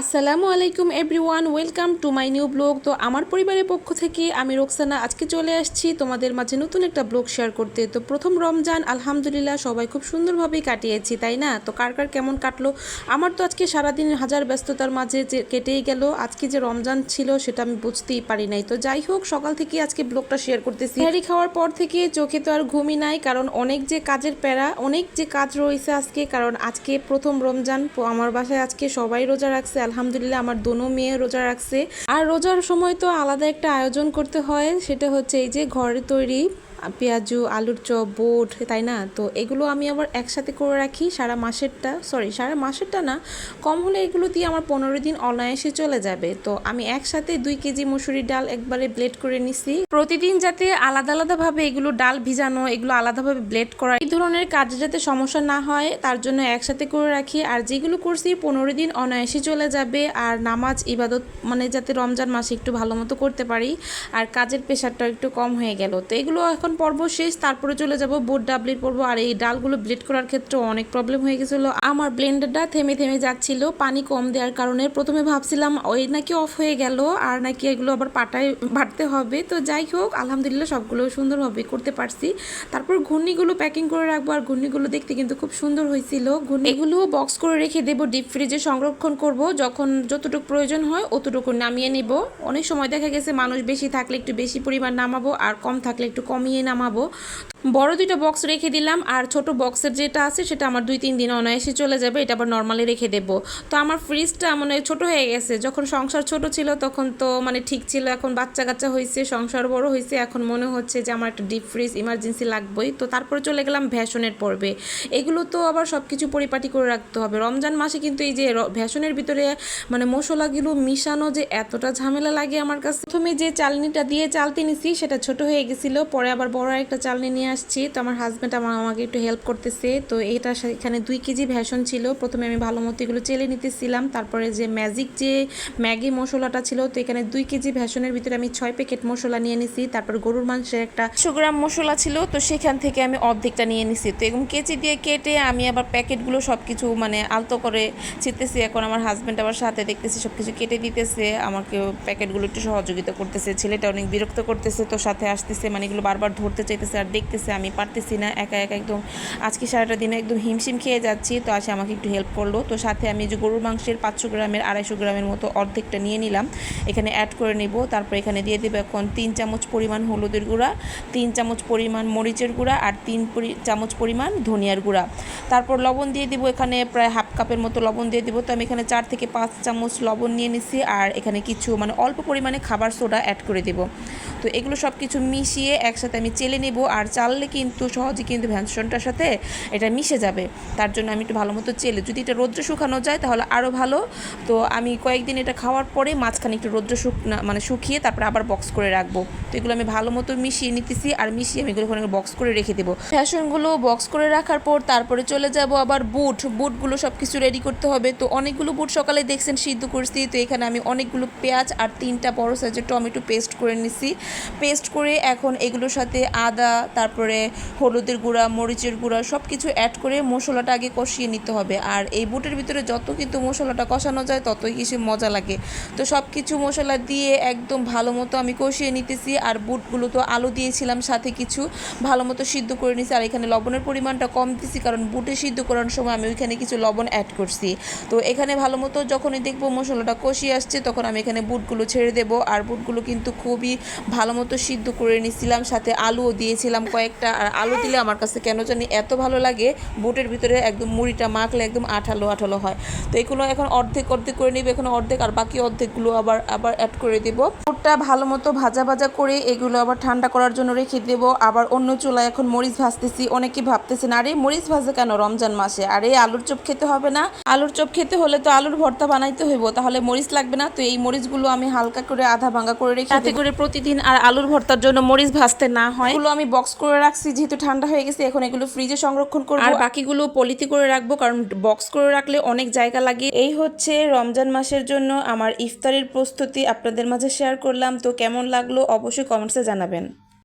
আসসালামু আলাইকুম everyone, welcome to my new blog. তো আমার পরিবারের পক্ষ থেকে আমি রোকসানা আজকে চলে আসছি তোমাদের মাঝে নতুন একটা ব্লগ শেয়ার করতে। তো প্রথম রমজান, আলহামদুলিল্লাহ, সবাই খুব সুন্দরভাবেই কাটিয়েছি, তাই না? তো কার কার কেমন কাটলো? আমার তো আজকে সারাদিন হাজার ব্যস্ততার মাঝে যে কেটেই গেল। আজকে যে রমজান ছিল সেটা আমি বুঝতেই পারি নাই। তো যাই হোক, সকাল থেকে আজকে ব্লগটা শেয়ার করতেছি। হ্যারি খাওয়ার পর থেকে চোখে তো আর ঘুমই নাই, কারণ অনেক যে কাজের প্যারা, অনেক যে কাজ রয়েছে আজকে, কারণ আজকে প্রথম রমজান আমার বাসায় আজকে সবাই রোজা রাখছে আলহামদুলিল্লাহ আমার দোনো মেয়ে রোজা রাখছে। আর রোজার সময় তো আলাদা একটা আয়োজন করতে হয়, সেটা হচ্ছে এই যে ঘরে তৈরি। পেঁয়াজু, আলুর চপ, বোট, তাই না? তো এগুলো আমি আবার একসাথে করে রাখি সারা মাসেরটা সরি সারা মাসেরটা না, কম হলে এগুলো দিয়ে আমার পনেরো দিন অনায়াসে চলে যাবে। তো আমি একসাথে দুই কেজি মুসুরির ডাল একবারে ব্লেড করে নিছি। প্রতিদিন যাতে আলাদা আলাদাভাবে এগুলো ডাল ভিজানো, এগুলো আলাদাভাবে ব্লেড করা, এই ধরনের কাজে যাতে সমস্যা না হয়, তার জন্য একসাথে করে রাখি। আর যেগুলো করছি পনেরো দিন অনায়াসে চলে যাবে, আর নামাজ, ইবাদত মানে যাতে রমজান মাসে একটু ভালো মতো করতে পারি, আর কাজের প্রেশারটা একটু কম হয়ে গেল। তো এগুলো এখন পর্ব শেষ, তারপরে চলে যাব বোট ডাবলির পর্ব। আর এই ডালগুলো ব্লেড করার ক্ষেত্রে অনেক প্রবলেম হয়ে গেছিল। আমার ব্লেন্ডারটা থেমে থেমে যাচ্ছিল, পানি কম দেওয়ার কারণে। প্রথমে ভাবছিলাম, ওই নাকি অফ হয়ে গেল, আর নাকি এগুলো আবার পাটায় বাটতে হবে। তো যাই হোক, আলহামদুলিল্লাহ সবগুলো সুন্দরভাবে করতে পারছি। তারপর ঘূর্ণিগুলো প্যাকিং করে রাখব, আর ঘূর্ণিগুলো দেখতে কিন্তু খুব সুন্দর হয়েছিল। ঘূর্ণি এগুলো বক্স করে রেখে দেবো ডিপ ফ্রিজে সংরক্ষণ করব। যখন যতটুকু প্রয়োজন হয়, অতটুকু নামিয়ে নেব। অনেক সময় দেখা গেছে, মানুষ বেশি থাকলে একটু বেশি পরিমাণ নামাবো, আর কম থাকলে একটু কমিয়ে নামাবো। বড় দুইটা বক্স রেখে দিলাম, আর ছোট বক্সের যেটা আছে সেটা আমার দুই, তিন দিন অনায়াসে চলে যাবে, এটা আবার নর্মালি রেখে দেবো। তো আমার ফ্রিজটা মানে ছোট হয়ে গেছে, যখন সংসার ছোট ছিল তখন তো মানে ঠিক ছিল, এখন বাচ্চা কাচ্চা হয়েছে, সংসার বড় হয়েছে, এখন মনে হচ্ছে যে আমার একটা ডিপ ফ্রিজ ইমার্জেন্সি লাগবেই। তো তারপরে চলে গেলাম ভ্যাসনের পর্বে, এগুলো তো আবার সব কিছু পরিপাটি করে রাখতে হবে। রমজান মাসে কিন্তু এই যে ভ্যাসনের ভিতরে মানে মশলাগুলো মিশানো যে এতটা ঝামেলা লাগে আমার কাছে, প্রথমে যে চালনিটা দিয়ে চালতে নিছি সেটা ছোট হয়ে গেছিল, পরে আবার বড় একটা চালনি নিয়ে আসছি, তো আমার হাজব্যান্ড আমার আমাকে একটু হেল্প করতেছে। তো এটা এখানে দুই কেজি ভ্যাসন ছিল। প্রথমে আমি ভালো মতো এগুলো চেলে নিতেছিলাম। তারপরে যে ম্যাজিক যে ম্যাগি মশলাটা ছিল, তো এখানে দুই কেজি ভ্যাসনের ভিতরে আমি ছয় প্যাকেট মশলা নিয়ে নিছি। তারপর গরুর মাংসের একটা একশো গ্রাম মশলা ছিল, তো সেখান থেকে আমি অর্ধেকটা নিয়ে নিছি। তো এরকম কেচি দিয়ে কেটে আমি আবার প্যাকেটগুলো সব কিছু মানে আলতো করে ছিটতেছি। এখন আমার হাজব্যান্ড আবার সাথে দেখতেছি সব কিছু কেটে দিতেছে। আমাকে প্যাকেটগুলো একটু সহযোগিতা করতেছে। ছেলেটা অনেক বিরক্ত করতেছে, তো সাথে আসতেছে। মানে এগুলো বারবার ধরতে চাইতেছে আর দেখতেছে আমি পারতেছি না, একা একা একদম আজকে সারাটা দিনে একদম হিমশিম খেয়ে যাচ্ছি। তো আসে আমাকে একটু হেল্প করল। তো সাথে আমি যে গরুর মাংসের পাঁচশো গ্রামের, আড়াইশো গ্রামের মতো অর্ধেকটা নিয়ে নিলাম। এখানে অ্যাড করে নিব। তারপর এখানে দিয়ে দেবো এখন তিন চামচ পরিমাণ হলুদের গুঁড়া, তিন চামচ পরিমাণ মরিচের গুঁড়া আর তিন চামচ পরিমাণ ধনিয়ার গুঁড়া। তারপর লবণ দিয়ে দিব এখানে প্রায় হাফ কাপের মতো লবণ দিয়ে দিব। তো আমি এখানে চার থেকে পাঁচ চামচ লবণ নিয়ে নিছি আর এখানে কিছু মানে অল্প পরিমাণে খাবার সোডা অ্যাড করে দেব। তো এগুলো সব কিছু মিশিয়ে একসাথে আমি চেলে নেব আর চাললে কিন্তু সহজে কিন্তু ভ্যানসনটার সাথে এটা মিশে যাবে। তার জন্য আমি একটু ভালো মতো চেলে। যদি এটা রৌদ্রে শুকানো যায় তাহলে আরও ভালো। তো আমি কয়েকদিন এটা খাওয়ার পরে মাঝখানে একটু রৌদ্র শুকনা মানে শুকিয়ে তারপরে আবার বক্স করে রাখব। তো এগুলো আমি ভালো মতো মিশিয়ে নিতেছি আর মিশিয়ে আমি এগুলো ওখানে বক্স করে রেখে দেবো। ফ্যাশনগুলো বক্স করে রাখার পর তারপরে চলে যাব আবার বুট বুটগুলো সব কিছু রেডি করতে হবে। তো অনেকগুলো বুট সকালে দেখছেন সিদ্ধ করছি। তো এখানে আমি অনেকগুলো পেঁয়াজ আর তিনটা বড় সাইজের টমেটো পেস্ট করে নিছি। পেস্ট করে এখন এগুলোর সাথে আদা, তারপরে হলুদের গুঁড়া, মরিচের গুঁড়া সব কিছু অ্যাড করে মশলাটা আগে কষিয়ে নিতে হবে। আর এই বুটের ভিতরে যত কিন্তু মশলাটা কষানো যায় ততই কিছু মজা লাগে। তো সব কিছু মশলা দিয়ে একদম ভালো মতো আমি কষিয়ে নিতেছি। আর বুটগুলো তো আলু দিয়েছিলাম সাথে কিছু ভালো মতো সিদ্ধ করে নিছি। আর এখানে লবণের পরিমাণটা কম দিছি কারণ বুটে সিদ্ধ করার সময় আমি ওইখানে কিছু লবণ অ্যাড করছি। তো এখানে ভালো মতো যখনই দেখব মশলাটা কষিয়ে আসছে তখন আমি এখানে বুটগুলো ছেড়ে দেবো। আর বুটগুলো কিন্তু খুবই ভালো মতো সিদ্ধ করে নিছিলাম। সাথে আলুও দিয়েছিলাম কয়েকটা আর আলু দিলে আমার কাছে কেন জানি এত ভালো লাগে বুটের ভিতরে একদম মুড়িটা মাখলে একদম আঠালো আঠালো হয়। তো এগুলো এখন অর্ধেক অর্ধেক করে নিবে এখন অর্ধেক আর বাকি অর্ধেকগুলো আবার আবার অ্যাড করে দেব। বুটটা ভালো মতো ভাজা ভাজা করে এগুলো আবার ঠান্ডা করার জন্য রেখে দেবো। আবার অন্য চুলায় এখন মরিচ ভাজতেছি অনেকে ভাবতেছেন আরে মরিচ ভাজে কেন রমজান মাসে? আরে আলুর চপ খেতে হবে না। আলুর চপ খেতে হলে তো আলুর ভর্তা বানাইতে হইব তাহলে মরিচ লাগবে না। তো এই মরিচগুলো আমি হালকা করে আধা ভাঙা করে রেখে করে প্রতিদিন আর আলুর ভর্তার জন্য মরিচ ভাজতে না হয়। এগুলো আমি বক্স করে রাখছি, যেহেতু ঠান্ডা হয়ে গেছে, এখন এগুলো ফ্রিজে সংরক্ষণ করব। আর বাকিগুলো পলিতে করে রাখব, কারণ বক্স করে রাখলে অনেক জায়গা লাগে। এই হচ্ছে রমজান মাসের জন্য আমার ইফতারের প্রস্তুতি আপনাদের মাঝে শেয়ার করলাম। তো কেমন লাগল অবশ্যই কমেন্টসে জানাবেন।